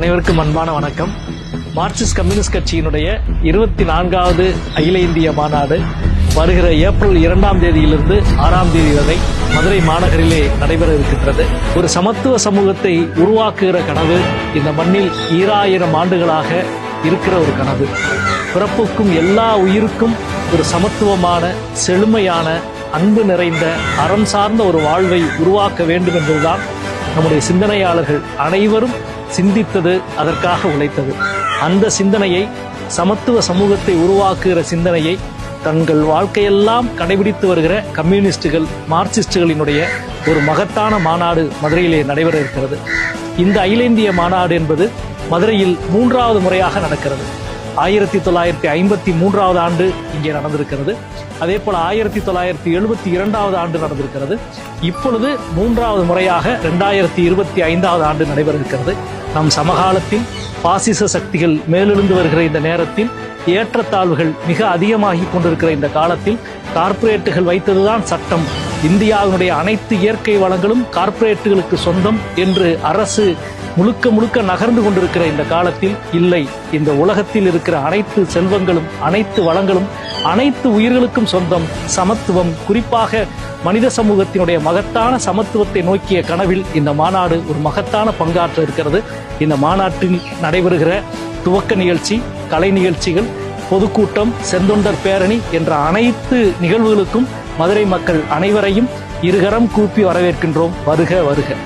அனைவருக்கும் அன்பான வணக்கம். மார்க்சிஸ்ட் கம்யூனிஸ்ட் கட்சியினுடைய இருபத்தி நான்காவது அகில இந்திய மாநாடு வருகிற ஏப்ரல் இரண்டாம் தேதியிலிருந்து ஆறாம் தேதி வரை மதுரை மாநகரிலே நடைபெற இருக்கின்றது. ஒரு சமத்துவ சமூகத்தை உருவாக்குகிற கனவு இந்த மண்ணில் ஈராயிரம் ஆண்டுகளாக இருக்கிற ஒரு கனவு. பிறப்புக்கும் எல்லா உயிருக்கும் ஒரு சமத்துவமான செழுமையான அன்பு நிறைந்த அறம் சார்ந்த ஒரு வாழ்வை உருவாக்க வேண்டும் என்பதுதான் நம்முடைய சிந்தனையாளர்கள் அனைவரும் சிந்தித்தது அதற்காக உழைத்தது. அந்த சிந்தனையை சமத்துவ சமூகத்தை உருவாக்குகிற சிந்தனையை தங்கள் வாழ்க்கையெல்லாம் கடைபிடித்து வருகிற கம்யூனிஸ்டுகள் மார்க்சிஸ்டுகளினுடைய ஒரு மகத்தான மாநாடு மதுரையிலே நடைபெற இருக்கிறது. இந்த அகில இந்திய மாநாடு என்பது மதுரையில் மூன்றாவது முறையாக நடக்கிறது. ஆயிரத்தி தொள்ளாயிரத்தி ஐம்பத்தி மூன்றாவது ஆண்டு இங்கே நடந்திருக்கிறது. அதே போல ஆயிரத்தி தொள்ளாயிரத்தி எழுபத்தி இரண்டாவது ஆண்டு நடந்திருக்கிறது. இப்பொழுது மூன்றாவது முறையாக ரெண்டாயிரத்தி இருபத்தி ஐந்தாவது ஆண்டு நடைபெற இருக்கிறது நம் சமகாலத்தில் பாசிச சக்திகள் மேலெழுந்து வருகிற இந்த நேரத்தில் ஏற்றத்தாழ்வுகள் மிக அதிகமாகி கொண்டிருக்கிற இந்த காலத்தில் கார்ப்பரேட்டுகள் வைத்ததுதான் சட்டம். இந்தியாவினுடைய அனைத்து இயற்கை வளங்களும் கார்ப்பரேட்டுகளுக்கு சொந்தம் என்று அரசு முழுக்க முழுக்க நகர்ந்து கொண்டிருக்கிற இந்த காலத்தில் இல்லை. இந்த உலகத்தில் இருக்கிற அனைத்து செல்வங்களும் அனைத்து வளங்களும் அனைத்து உயிர்களுக்கும் சொந்தம் சமத்துவம் குறிப்பாக மனித சமூகத்தினுடைய மகத்தான சமத்துவத்தை நோக்கிய கனவில் இந்த மாநாடு ஒரு மகத்தான பங்காற்ற இருக்கிறது. இந்த மாநாட்டில் நடைபெறுகிற துவக்க நிகழ்ச்சி கலை நிகழ்ச்சிகள் பொதுக்கூட்டம் செந்தொண்டர் பேரணி என்ற அனைத்து நிகழ்வுகளுக்கும் மதுரை மக்கள் அனைவரையும் இருகரம் கூப்பி வரவேற்கின்றோம். வருக வருக.